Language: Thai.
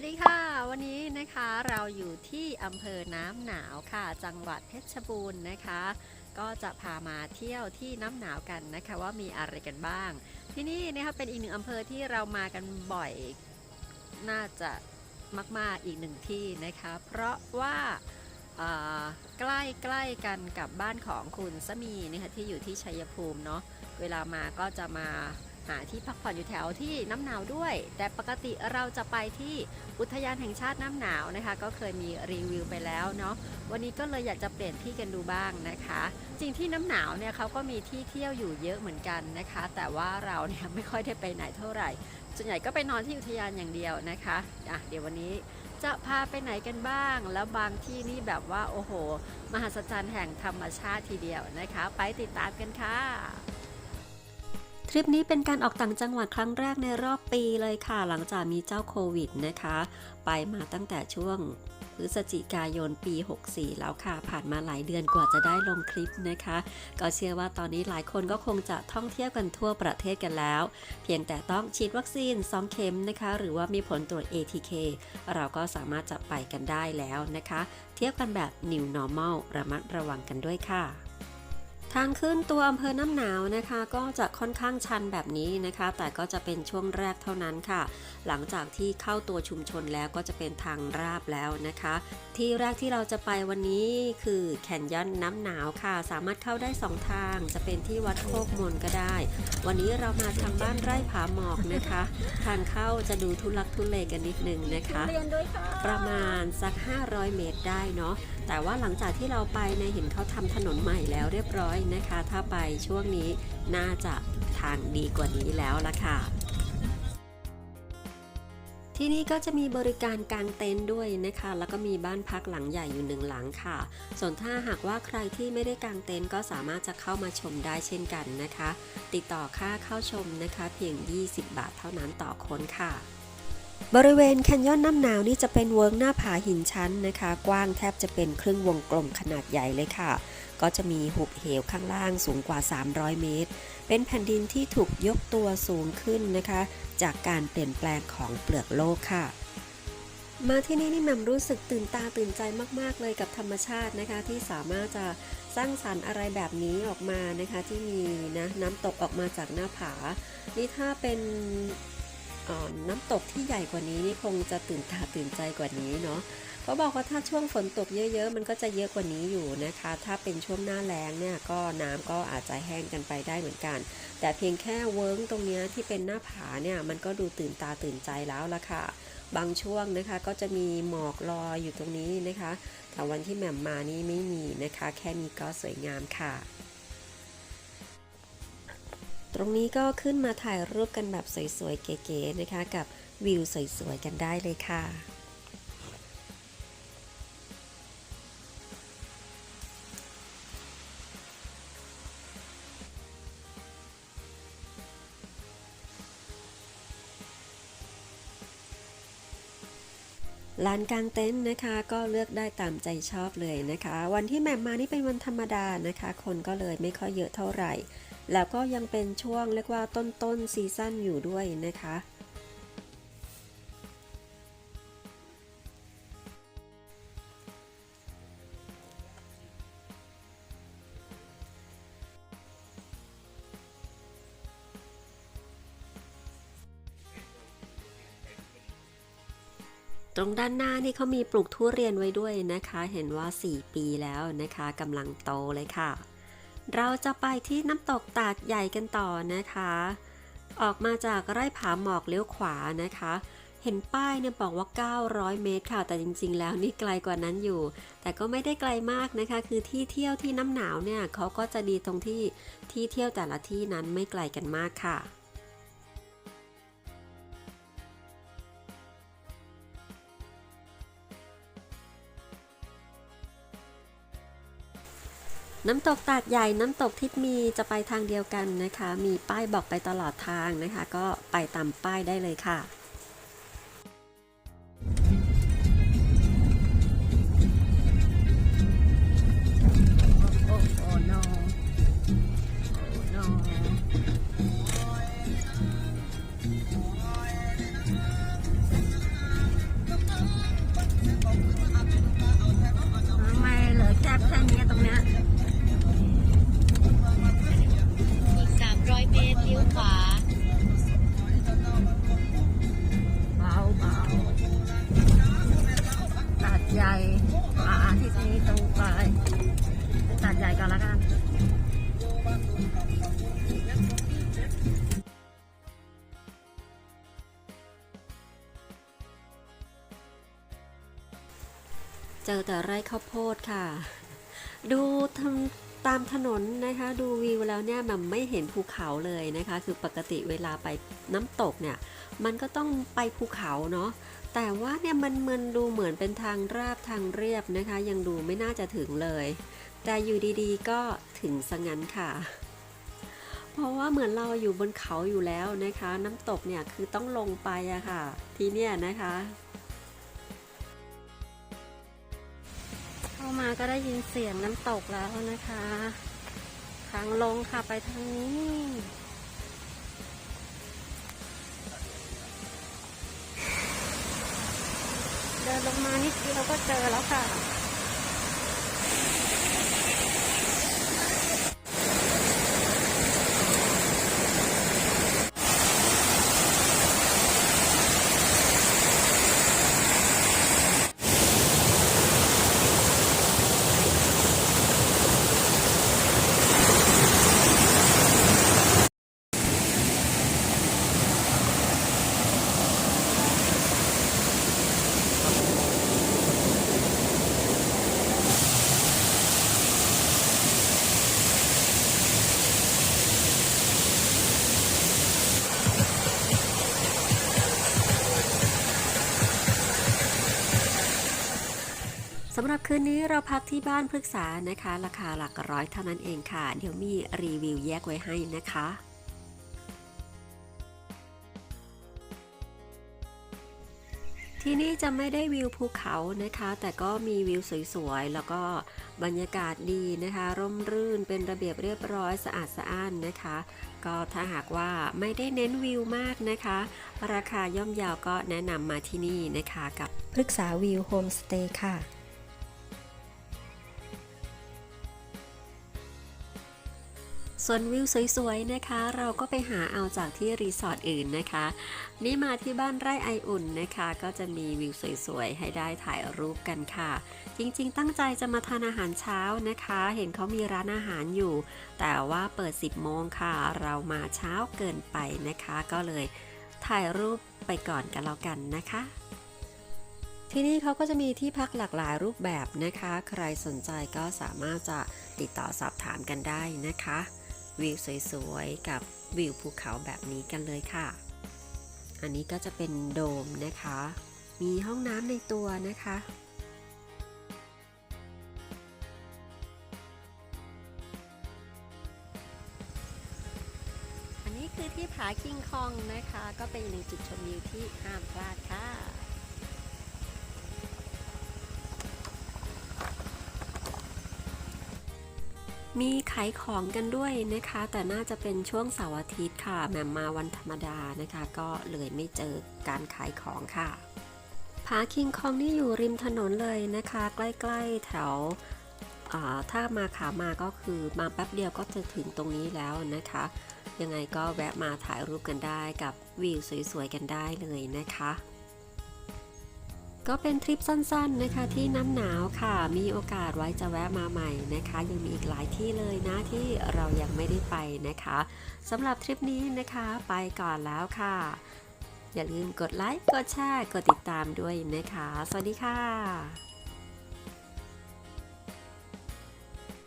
วัสดีค่ะ วันนี้นะคะเราอยู่ที่อำเภอน้ำหนาวค่ะ จังหวัดเพชรบูรณ์นะคะ ก็จะพามาเที่ยวที่น้ำหนาวกันนะคะ ว่ามีอะไรกันบ้าง ที่นี่นะคะเป็นอีกหนึ่งอำเภอที่เรามากันบ่อยน่าจะมาก ๆ อีกหนึ่งที่นะคะ เพราะว่าใกล้ใกล้ๆกันกับบ้านของคุณสมีนะคะที่อยู่ที่ชัยภูมิเนาะเวลามาก็จะมา หาที่พักผ่อนอยู่แถวที่น้ำหนาวด้วย แต่ปกติเราจะไปที่อุทยานแห่งชาติน้ำหนาวนะคะ ก็เคยมีรีวิวไปแล้วเนาะวันนี้ก็เลยอยากจะเปลี่ยนที่กันดูบ้างนะคะ จริงที่น้ำหนาวเนี่ยเขาก็มีที่เที่ยวอยู่เยอะเหมือนกันนะคะ แต่ว่าเราเนี่ยไม่ค่อยได้ไปไหนเท่าไหร่ส่วนใหญ่ก็ไปนอนที่อุทยานอย่างเดียวนะคะอะเดี๋ยววันนี้จะพาไปไหนกันบ้าง แล้วบางที่นี่แบบว่าโอ้โห มหัศจรรย์แห่งธรรมชาติทีเดียวนะคะ ไปติดตามกันค่ะ ทริปนี้เป็นการออกต่างจังหวัดครั้งแรกในรอบปีเลยค่ะ หลังจากมีเจ้าโควิดนะคะ ไปมาตั้งแต่ช่วงพฤศจิกายนปี 64 แล้วค่ะ ผ่านมาหลายเดือนกว่าจะได้ลงคลิปนะคะ ก็เชื่อว่าตอนนี้หลายคนก็คงจะท่องเที่ยวกันทั่วประเทศกันแล้ว เพียงแต่ต้องฉีดวัคซีน 2 เข็มนะคะ หรือว่ามีผลตรวจ ATK เราก็สามารถจะไปกันได้แล้วนะคะ เที่ยวกันแบบ New Normal ระมัดระวังกันด้วยค่ะ ทางขึ้นตัวอำเภอน้ำหนาวนะคะ ก็จะค่อนข้างชันแบบนี้นะคะ แต่ก็จะเป็นช่วงแรกเท่านั้นค่ะ หลังจากที่เข้าตัวชุมชนแล้วก็จะเป็นทางราบแล้วนะคะ ที่แรกที่เราจะไปวันนี้คือแคนยอนน้ำหนาวค่ะ สามารถเข้าได้ 2 ทาง จะเป็นที่วัดโคกมนก็ได้ วันนี้เรามาทางบ้านไร่ผาหมอกนะคะ ทางเข้าจะดูทุลักทุเลกันนิดนึงนะคะเรียนด้วยค่ะประมาณสัก 500 เมตรได้เนาะ แต่ว่าหลังจากที่เราไปเนี่ยเห็นเขาทำถนนใหม่แล้วเรียบร้อยนะคะ ถ้าไปช่วงนี้น่าจะทางดีกว่านี้แล้วละค่ะ ที่นี่ก็จะมีบริการกางเต็นท์ด้วยนะคะ แล้วก็มีบ้านพักหลังใหญ่อยู่หนึ่งหลังค่ะ ส่วนถ้าหากว่าใครที่ไม่ได้กางเต็นท์ก็สามารถจะเข้ามาชมได้เช่นกันนะคะ ติดต่อค่าเข้าชมนะคะ เพียง 20 บาทเท่านั้นต่อคนค่ะ บริเวณแคนยอนน้ำหนาวนี่จะเป็นเวิร์กหน้าผาหินชั้นนะคะ กว้างแทบจะเป็นครึ่งวงกลมขนาดใหญ่เลยค่ะ ก็จะมีหุบเหวข้างล่างสูงกว่า 300 เมตร เป็นแผ่นดินที่ถูกยกตัวสูงขึ้นนะคะ จากการเปลี่ยนแปลงของเปลือกโลกค่ะ มาที่นี่นี่แม่มรู้สึกตื่นตาตื่นใจมาก ๆ เลยกับธรรมชาตินะคะ ที่สามารถจะสร้างสรรค์อะไรแบบนี้ออกมานะคะที่มีนะน้ำตกออกมาจากหน้าผา นี่ถ้าเป็น น้ำตกที่ใหญ่กว่านี้นี่คงจะตื่นตาตื่นใจกว่านี้เนาะเขาบอกว่าถ้าช่วงฝนตกเยอะ ๆ มันก็จะเยอะกว่านี้อยู่นะคะ ถ้าเป็นช่วงหน้าแล้งเนี่ยก็น้ำก็อาจจะแห้งกันไปได้เหมือนกัน แต่เพียงแค่เวิร์กตรงนี้ที่เป็นหน้าผาเนี่ยมันก็ดูตื่นตาตื่นใจแล้วละค่ะ บางช่วงนะคะก็จะมีหมอกลอยอยู่ตรงนี้นะคะแต่วันที่แหม่มมานี่ไม่มีนะคะ แค่นี้ก็สวยงามค่ะ ตรงนี้ก็ขึ้นมาถ่ายรูปกันแบบสวยๆ เก๋ๆนะคะ กับวิวสวยๆ กันได้เลยค่ะลานกลางเต็นท์นะคะก็เลือกได้ตามใจชอบเลยนะคะ วันที่แม่มมานี่เป็นวันธรรมดานะคะ คนก็เลยไม่ค่อยเยอะเท่าไหร่ แล้วก็ยังเป็นช่วงเรียกว่าต้นต้นซีซั่นอยู่ด้วยนะคะ ตรงด้านหน้านี่เขามีปลูกทุเรียนไว้ด้วยนะคะ เห็นว่า 4 ปีแล้วนะคะกำลังโตเลยค่ะ เราจะไปที่น้ำตกตาดใหญ่กันต่อนะคะ ออกมาจากไร่ผาหมอกเลี้ยวขวานะคะ เห็นป้ายเนี่ยบอกว่า 900 เมตรค่ะ แต่จริงๆ แล้วนี่ไกลกว่านั้นอยู่ แต่ก็ไม่ได้ไกลมากนะคะ คือที่เที่ยวที่น้ำหนาวเนี่ยเขาก็จะดีตรงที่ที่เที่ยวแต่ละที่นั้นไม่ไกลกันมากค่ะ น้ำตกตาดใหญ่น้ำตกทิพย์มีจะไปทางเดียวกันนะคะ มีป้ายบอกไปตลอดทางนะคะ ก็ไปตามป้ายได้เลยค่ะ เจอแต่ไร่ข้าวโพดค่ะ ดูทำตามถนนนะคะ ดูวิวแล้วเนี่ยมันไม่เห็นภูเขาเลยนะคะ คือปกติเวลาไปน้ำตกเนี่ย มันก็ต้องไปภูเขาเนาะแต่ว่าเนี่ยมันมันดูเหมือนเป็นทางราบทางเรียบนะคะ ยังดูไม่น่าจะถึงเลย แต่อยู่ดีๆ ก็ถึงซะงั้นค่ะเพราะว่าเหมือนเราอยู่บนเขาอยู่แล้วนะคะ น้ำตกเนี่ยคือต้องลงไปอะค่ะ ที่เนี่ยนะคะามาก็ได้ยินเสียงน้ำตกแล้วนะคะทางลงค่ะไปทางนี้ เดินลงมานิดเดียวก็เจอแล้วค่ะ สำหรับคืนนี้เราพักที่บ้านพฤกษานะคะ ราคาหลักร้อยเท่านั้นเองค่ะ เดี๋ยวมีรีวิวแยกไว้ให้นะคะที่นี่จะไม่ได้วิวภูเขานะคะ แต่ก็มีวิวสวยๆ แล้วก็บรรยากาศดีนะคะ ร่มรื่นเป็นระเบียบเรียบร้อยสะอาดสะอ้านนะคะ ก็ถ้าหากว่าไม่ได้เน้นวิวมากนะคะ ราคาย่อมเยาวก็แนะนำมาที่นี่นะคะกับพฤกษาวิวโฮมสเตย์ค่ะ ส่วนวิวสวยๆนะคะ เราก็ไปหาเอาจากที่รีสอร์ทอื่นนะคะ นี่มาที่บ้านไร่ไออุ่นนะคะ ก็จะมีวิวสวยๆให้ได้ถ่ายรูปกันค่ะ จริงๆ ตั้งใจจะมาทานอาหารเช้านะคะ เห็นเขามีร้านอาหารอยู่ แต่ว่าเปิด 10 โมงค่ะ เรามาเช้าเกินไปนะคะ ก็เลยถ่ายรูปไปก่อนกันแล้วกันนะคะที่นี่เขาก็จะมีที่พักหลากหลายรูปแบบนะคะ ใครสนใจก็สามารถจะติดต่อสอบถามกันได้นะคะ วิวสวยๆ กับวิวภูเขาแบบนี้กันเลยค่ะ อันนี้ก็จะเป็นโดมนะคะ มีห้องน้ำในตัวนะคะ อันนี้คือที่ผาคิงคองนะคะ ก็เป็นอีกหนึ่งจุดชมวิวที่ห้ามพลาดค่ะ มีขายของกันด้วยนะคะ แต่น่าจะเป็นช่วงเสาร์อาทิตย์ค่ะแหม่มมาวันธรรมดานะคะ ก็เลยไม่เจอการขายของค่ะผาคิงคองนี่อยู่ริมถนนเลยนะคะ ใกล้ๆแถวถ้ามาขามาก็คือมาแป๊บเดียวก็จะถึงตรงนี้แล้วนะคะ ยังไงก็แวะมาถ่ายรูปกันได้กับวิวสวยๆกันได้เลยนะคะ ก็เป็นทริปสั้นๆนะคะที่น้ำหนาวค่ะ มีโอกาสไว้จะแวะมาใหม่นะคะ ยังมีอีกหลายที่เลยนะที่เรายังไม่ได้ไปนะคะสำหรับทริปนี้นะคะไปก่อนแล้วค่ะ อย่าลืมกดไลค์ กดแชร์ กดติดตามด้วยนะคะ สวัสดีค่ะ